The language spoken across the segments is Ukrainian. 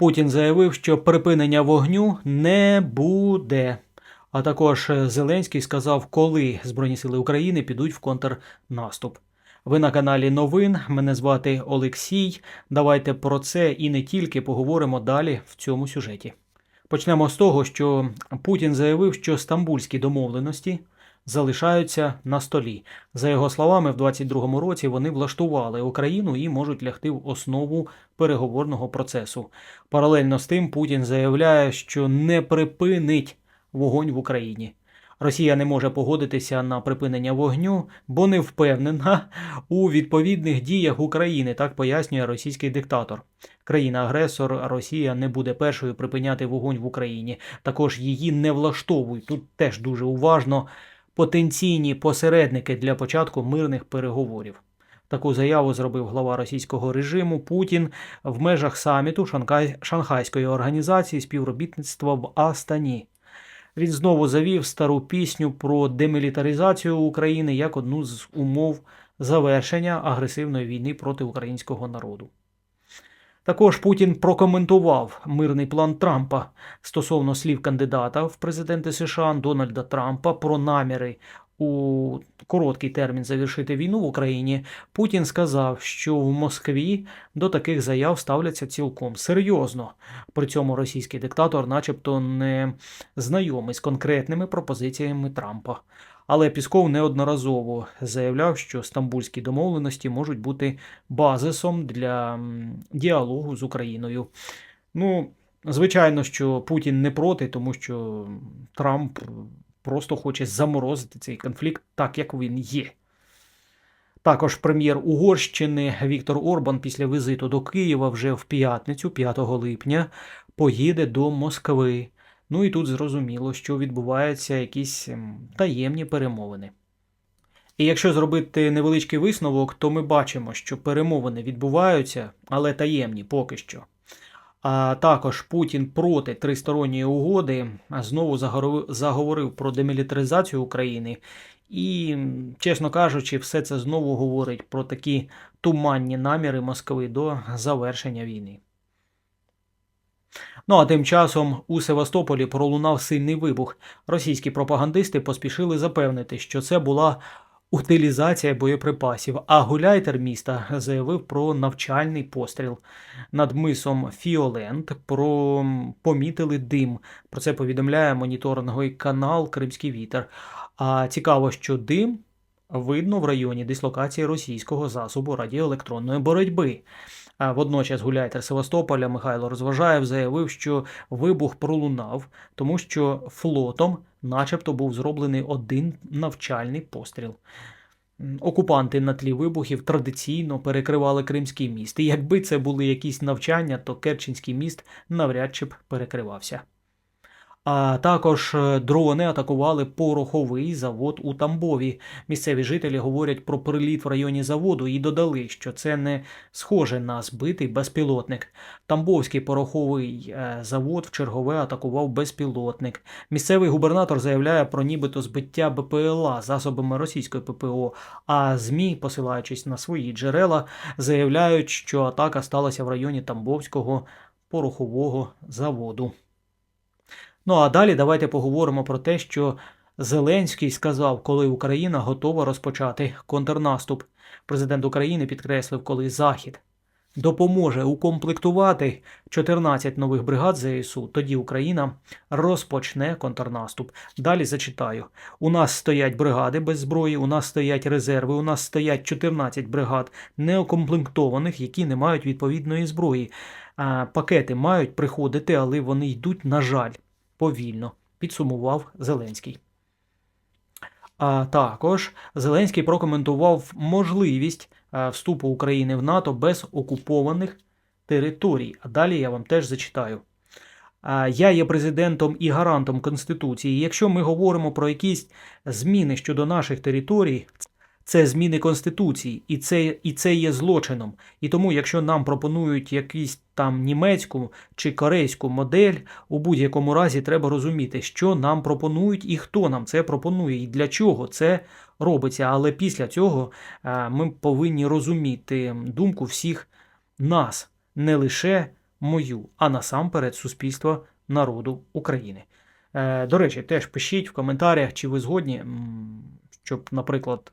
Путін заявив, що припинення вогню не буде. А також Зеленський сказав, коли Збройні сили України підуть в контрнаступ. Ви на каналі Новин. Мене звати Олексій. Давайте про це і не тільки поговоримо далі в цьому сюжеті. Почнемо з того, що Путін заявив, що стамбульські домовленості залишаються на столі. За його словами, в 22-му році вони влаштували Україну і можуть лягти в основу переговорного процесу. Паралельно з тим, Путін заявляє, що не припинить вогонь в Україні. Росія не може погодитися на припинення вогню, бо не впевнена у відповідних діях України, так пояснює російський диктатор. Країна-агресор Росія не буде першою припиняти вогонь в Україні. Також її не влаштовують. Тут теж дуже уважно потенційні посередники для початку мирних переговорів. Таку заяву зробив глава російського режиму Путін в межах саміту Шанхайської організації співробітництва в Астані. Він знову завів стару пісню про демілітаризацію України як одну з умов завершення агресивної війни проти українського народу. Також Путін прокоментував мирний план Трампа стосовно слів кандидата в президенти США Дональда Трампа про наміри у короткий термін завершити війну в Україні. Путін сказав, що в Москві до таких заяв ставляться цілком серйозно. При цьому російський диктатор, начебто, не знайомий з конкретними пропозиціями Трампа. Але Пісков неодноразово заявляв, що стамбульські домовленості можуть бути базисом для діалогу з Україною. Ну, звичайно, що Путін не проти, тому що Трамп просто хоче заморозити цей конфлікт так, як він є. Також прем'єр Угорщини Віктор Орбан після візиту до Києва вже в п'ятницю, 5 липня, поїде до Москви. Ну і тут зрозуміло, що відбуваються якісь ем, таємні перемовини. І якщо зробити невеличкий висновок, то ми бачимо, що перемовини відбуваються, але таємні поки що. А також Путін проти тристоронньої угоди знову заговорив, заговорив про демілітаризацію України. І, чесно кажучи, все це знову говорить про такі туманні наміри Москви до завершення війни. Ну а тим часом у Севастополі пролунав сильний вибух. Російські пропагандисти поспішили запевнити, що це була утилізація боєприпасів. А гуляйтер міста заявив про навчальний постріл над мисом Фіолент. Про помітили дим. Про це повідомляє моніторинговий канал Кримський вітер. А цікаво, що дим видно в районі дислокації російського засобу радіоелектронної боротьби. Водночас гуляйтер Севастополя Михайло Розважаєв заявив, що вибух пролунав, тому що флотом, начебто, був зроблений один навчальний постріл. Окупанти на тлі вибухів традиційно перекривали Кримський міст. І якби це були якісь навчання, то Керченський міст навряд чи б перекривався. А також е, дрони атакували пороховий завод у Тамбові. Місцеві жителі говорять про приліт в районі заводу і додали, що це не схоже на збитий безпілотник. Тамбовський пороховий е, завод в чергове атакував безпілотник. Місцевий губернатор заявляє про нібито збиття БПЛА засобами російської ППО. А ЗМІ, посилаючись на свої джерела, заявляють, що атака сталася в районі Тамбовського порохового заводу. Ну а далі давайте поговоримо про те, що Зеленський сказав, коли Україна готова розпочати контрнаступ. Президент України підкреслив, коли Захід допоможе укомплектувати 14 нових бригад ЗСУ, тоді Україна розпочне контрнаступ. Далі зачитаю: у нас стоять бригади без зброї, у нас стоять резерви, у нас стоять 14 бригад неукомплектованих, які не мають відповідної зброї. Пакети мають приходити, але вони йдуть, на жаль повільно, підсумував Зеленський. А також Зеленський прокоментував можливість е, вступу України в НАТО без окупованих територій. А далі я вам теж зачитаю. Я є президентом і гарантом Конституції. Якщо ми говоримо про якісь зміни щодо наших територій, це зміни Конституції, і це, і це є злочином. І тому, якщо нам пропонують якусь там німецьку чи корейську модель, у будь-якому разі треба розуміти, що нам пропонують і хто нам це пропонує, і для чого це робиться. Але після цього е, ми повинні розуміти думку всіх нас, не лише мою, а насамперед суспільства народу України. Е, До речі, теж пишіть в коментарях, чи ви згодні, щоб, наприклад,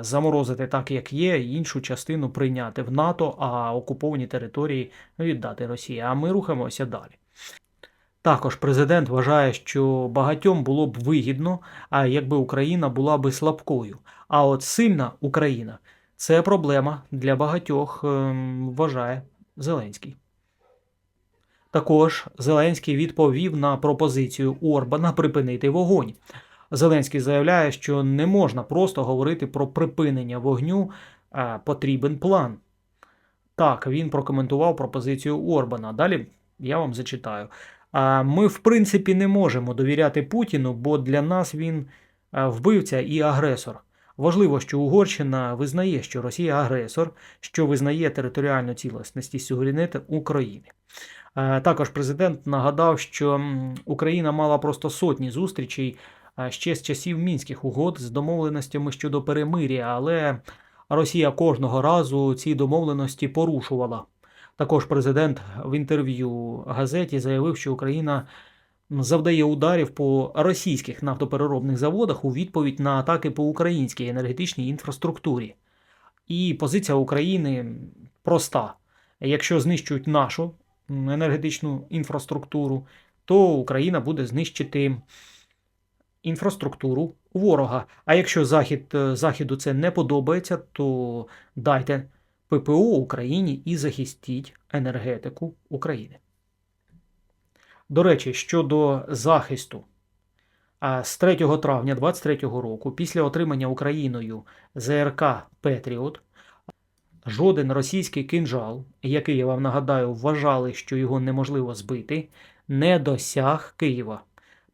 заморозити так, як є, іншу частину прийняти в НАТО, а окуповані території віддати Росії. А ми рухаємося далі. Також президент вважає, що багатьом було б вигідно, а якби Україна була би слабкою. А от сильна Україна це проблема для багатьох, ем, вважає Зеленський. Також Зеленський відповів на пропозицію Орбана припинити вогонь. Зеленський заявляє, що не можна просто говорити про припинення вогню, а потрібен план. Так, він прокоментував пропозицію Орбана. Далі я вам зачитаю. А Ми, в принципі, не можемо довіряти Путіну, бо для нас він вбивця і агресор. Важливо, що Угорщина визнає, що Росія агресор, що визнає територіальну цілісність і суверенітет України. Е, Також президент нагадав, що Україна мала просто сотні зустрічей е, ще з часів мінських угод з домовленостями щодо перемир'я, але Росія кожного разу ці домовленості порушувала. Також президент в інтерв'ю газеті заявив, що Україна завдає ударів по російських нафтопереробних заводах у відповідь на атаки по українській енергетичній інфраструктурі. І позиція України проста: якщо знищують нашу енергетичну інфраструктуру, то Україна буде знищити інфраструктуру ворога. А якщо Захід, е, Заходу це не подобається, то дайте ППО Україні і захистіть енергетику України. До речі, щодо захисту. З 3 травня 2023 року, після отримання Україною ЗРК Петріот, жоден російський кинжал, який я вам нагадаю, вважали, що його неможливо збити, не досяг Києва.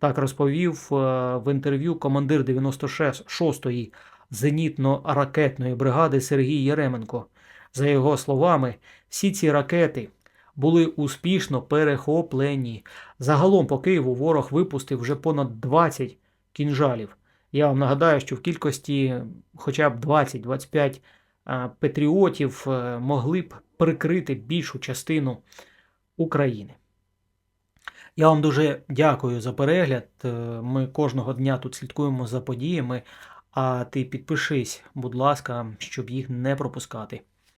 Так розповів е, в інтерв'ю командир 96-ї зенітно-ракетної бригади Сергій Єременко. За його словами, всі ці ракети були успішно перехоплені. Загалом по Києву ворог випустив вже понад 20 кінжалів. Я вам нагадаю, що в кількості хоча б 20-25 патріотів е, могли б прикрити більшу частину України. Я вам дуже дякую за перегляд. Е, Ми кожного дня тут слідкуємо за подіями. А ти підпишись, будь ласка, щоб їх не пропускати.